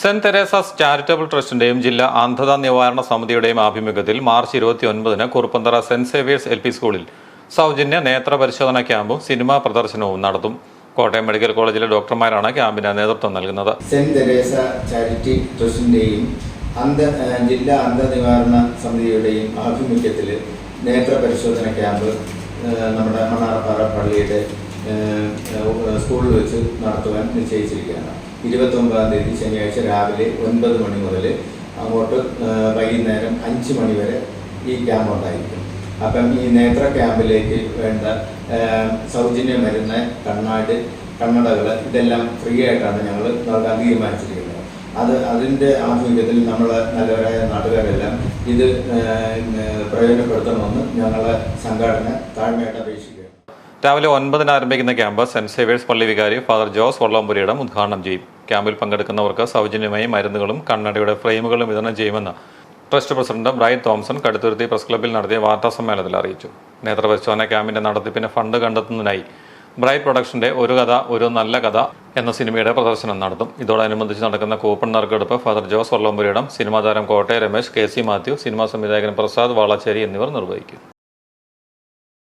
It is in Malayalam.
സെന്റ് തെരേസാസ് ചാരിറ്റബിൾ ട്രസ്റ്റിന്റെയും ജില്ലാ അന്ധത നിവാരണ സമിതിയുടെയും ആഭിമുഖ്യത്തിൽ മാർച്ച് ഇരുപത്തി ഒൻപതിന് Kuruppanthara saint Xavier's L P സ്കൂളിൽ സൗജന്യ നേത്ര പരിശോധന ക്യാമ്പും സിനിമാ പ്രദർശനവും നടത്തും. കോട്ടയം മെഡിക്കൽ കോളേജിലെ ഡോക്ടർമാരാണ് ക്യാമ്പിന് നേതൃത്വം നൽകുന്നത്. സെന്റ് തെരേസ ചാരിറ്റി ട്രസ്റ്റിന്റെയും അന്ധ ജില്ലാ അന്ധനിവാരണ സമിതിയുടെയും ആഭിമുഖ്യത്തിൽ നേത്ര പരിശോധന ക്യാമ്പ് നമ്മുടെ മണ്ണാറപ്പാറ പള്ളിയുടെ സ്കൂളിൽ വെച്ച് നടത്തുവാൻ നിശ്ചയിച്ചിരിക്കുകയാണ്. ഇരുപത്തൊമ്പതാം തീയതി ശനിയാഴ്ച രാവിലെ ഒൻപത് മണി മുതൽ അങ്ങോട്ട് വൈകുന്നേരം അഞ്ച് മണി വരെ ഈ ക്യാമ്പ് ഉണ്ടായിരിക്കും. അപ്പം ഈ നേത്ര ക്യാമ്പിലേക്ക് വേണ്ട സൗജന്യ മരുന്ന് കണ്ണാട് കണ്ണടകൾ ഇതെല്ലാം ഫ്രീ ആയിട്ടാണ് ഞങ്ങൾ നൽകാൻ തീരുമാനിച്ചിരിക്കുന്നത് അത് അതിന്റെ ആഭിമുഖ്യത്തിൽ നമ്മൾ നല്ലവരായ നാട്ടുകാരെല്ലാം ഇത് പ്രയോജനപ്പെടുത്തണമെന്ന് ഞങ്ങളെ സംഘടന താഴ്മയായിട്ട് അപേക്ഷിക്കുകയാണ് രാവിലെ ഒൻപതിന് ആരംഭിക്കുന്ന ക്യാമ്പ് സെന്റ് സേവിയേഴ്സ് പള്ളി വികാരി ഫാദർ ജോസ് വള്ളംപുരിയിടം ഉദ്ഘാടനം ചെയ്യും. ക്യാമ്പിൽ പങ്കെടുക്കുന്നവർക്ക് സൗജന്യമായി മരുന്നുകളും കണ്ണടയുടെ ഫ്രെയിമുകളും വിതരണം ചെയ്യുമെന്ന് trust president Bright Thomson Kaduthuruthy press ക്ലബ്ബിൽ നടത്തിയ വാർത്താ സമ്മേളനത്തിൽ അറിയിച്ചു. നേത്രപരിശോധന ക്യാമ്പിന്റെ നടത്തിപ്പിന് ഫണ്ട് കണ്ടെത്തുന്നതിനായി ബ്രൈ പ്രൊഡക്ഷന്റെ ഒരു കഥ ഒരു നല്ല കഥ എന്ന സിനിമയുടെ പ്രദർശനം നടത്തും. ഇതോടനുബന്ധിച്ച് നടക്കുന്ന കൂപ്പൺ നറുക്കെടുപ്പ് ഫാദർ ജോസ് വള്ളംപുരിയിടം സിനിമാതാരം കോട്ടയ Ramesh K C Mathew cinema സംവിധായകൻ പ്രസാദ് വാളാച്ചേരി എന്നിവർ നിർവഹിക്കും.